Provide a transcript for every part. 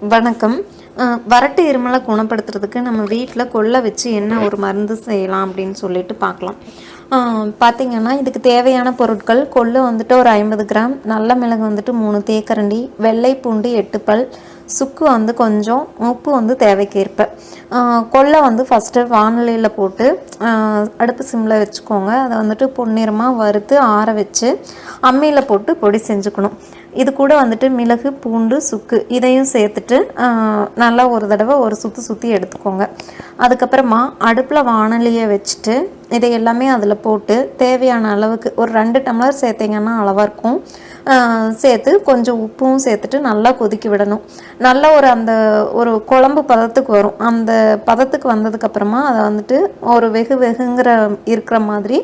வணக்கம். வறட்டு இருமலை குணப்படுத்துறதுக்கு நம்ம வீட்டில் கொல்லை வச்சு என்ன ஒரு மருந்து செய்யலாம் அப்படின்னு சொல்லிட்டு பார்க்கலாம் பார்த்திங்கன்னா இதுக்கு தேவையான பொருட்கள் கொள்ளு வந்துட்டு ஒரு ஐம்பது கிராம் நல்ல மிளகு வந்துட்டு மூணு தேக்கரண்டி வெள்ளை பூண்டு எட்டு பல் சுக்கு வந்து கொஞ்சம் உப்பு வந்து தேவைக்கேற்ப. கொள்ளை கொல்லை வந்து ஃபஸ்ட்டு வானிலையில் போட்டு அடுப்பு சிம்மில் வச்சுக்கோங்க. அதை வந்துட்டு பொன்னிறமாக வறுத்து ஆற வச்சு அம்மியில் போட்டு பொடி செஞ்சுக்கணும். இது கூட வந்துட்டு மிளகு பூண்டு சுக்கு இதையும் சேர்த்துட்டு நல்லா ஒரு தடவை ஒரு சுற்றி சுற்றி எடுத்துக்கோங்க. அதுக்கப்புறமா அடுப்பில் வானலியை வச்சுட்டு இதை எல்லாமே அதில் போட்டு தேவையான அளவுக்கு ஒரு ரெண்டு டம்ளர் சேர்த்திங்கன்னா அளவாக இருக்கும். சேர்த்து கொஞ்சம் உப்பும் சேர்த்துட்டு நல்லா கொதிக்க விடணும். நல்ல ஒரு அந்த ஒரு குழம்பு பதத்துக்கு வரும். அந்த பதத்துக்கு வந்ததுக்கப்புறமா அதை வந்துட்டு ஒரு வெகு வெகுங்கிற இருக்கிற மாதிரி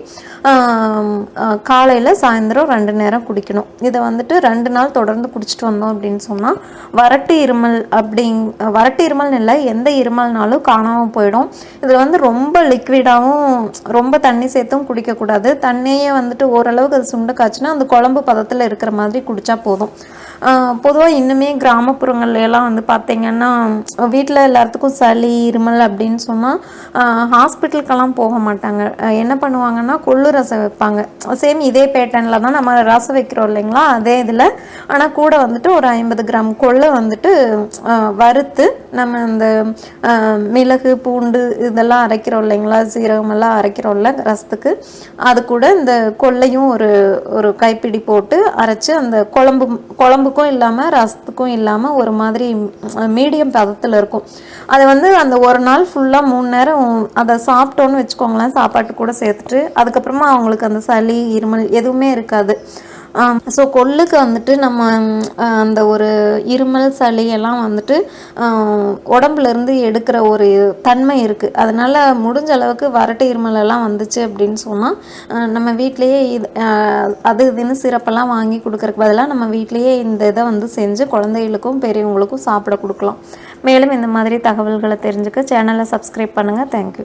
காலையில் சாயந்தரம் ரெண்டு நேரம் குடிக்கணும். இதை வந்துட்டு ரெண்டு நாள் தொடர்ந்து குடிச்சிட்டு வந்தோம் அப்படின்னு சொன்னால் வறட்டு இருமல் அப்படிங் வறட்டு இருமல் இல்லை எந்த இருமல்னாலும் காணாமல் போயிடும். இதில் வந்து ரொம்ப லிக்விடாகவும் ரொம்ப தண்ணி சேர்த்தும் குடிக்கக்கூடாது. தண்ணியே வந்துட்டு ஓரளவுக்கு அது சுண்ட காய்ச்சினா அந்த குழம்பு பதத்தில் இருக்கிற மாதிரி குடித்தா போதும். பொதுவாக இன்னுமே கிராமப்புறங்கள்லாம் வந்து பார்த்தீங்கன்னா வீட்டில் எல்லாத்துக்கும் சளி இருமல் அப்படின்னு சொன்னால் ஹாஸ்பிட்டலுக்கெல்லாம் போக மாட்டாங்க. என்ன பண்ணுவாங்கன்னா கொள்ளு ரசம் வைப்பாங்க. சேம் இதே பேட்டர்னில் தான் நம்ம ரசம் வைக்கிறோம் இல்லைங்களா? அதே இதில். ஆனால் கூட வந்துட்டு ஒரு ஐம்பது கிராம் கொள்ளை வந்துட்டு வறுத்து நம்ம இந்த மிளகு பூண்டு இதெல்லாம் அரைக்கிறோம் இல்லைங்களா? சீரகமெல்லாம் அரைக்கிறோம் அரைக்கிறோம்ல ரசத்துக்கு. அது கூட இந்த கொள்ளையும் ஒரு ஒரு கைப்பிடி போட்டு அரைச்சு அந்த குழம்பு குழம்புக்கும் இல்லாமல் ரசத்துக்கும் இல்லாமல் ஒரு மாதிரி மீடியம் பதத்தில் இருக்கும். அது வந்து அந்த ஒரு நாள் ஃபுல்லாக மூணு நேரம் அதை சாப்பிட்டோன்னு வச்சுக்கோங்களேன் சாப்பாட்டு கூட சேர்த்துட்டு அதுக்கப்புறமா அவங்களுக்கு அந்த சளி இருமல் எதுவுமே இருக்காது. ஸோ கொள்ளுக்கு வந்துட்டு நம்ம அந்த ஒரு இருமல் சளி எல்லாம் வந்துட்டு உடம்புலேருந்து எடுக்கிற ஒரு தன்மை இருக்குது அதனால் முடிஞ்ச அளவுக்கு வரட்டு இருமல் எல்லாம் வந்துச்சு அப்படின்னு சொன்னால் நம்ம வீட்லேயே இது அது இதுன்னு சிறப்பெல்லாம் வாங்கி கொடுக்கறக்கு பதிலாக நம்ம வீட்டிலேயே இந்த இதை வந்து செஞ்சு குழந்தைகளுக்கும் பெரியவங்களுக்கும் சாப்பிட கொடுக்கலாம். மேலும் இந்த மாதிரி தகவல்களை தெரிஞ்சுக்க சேனலை சப்ஸ்கிரைப் பண்ணுங்கள் தேங்க்யூ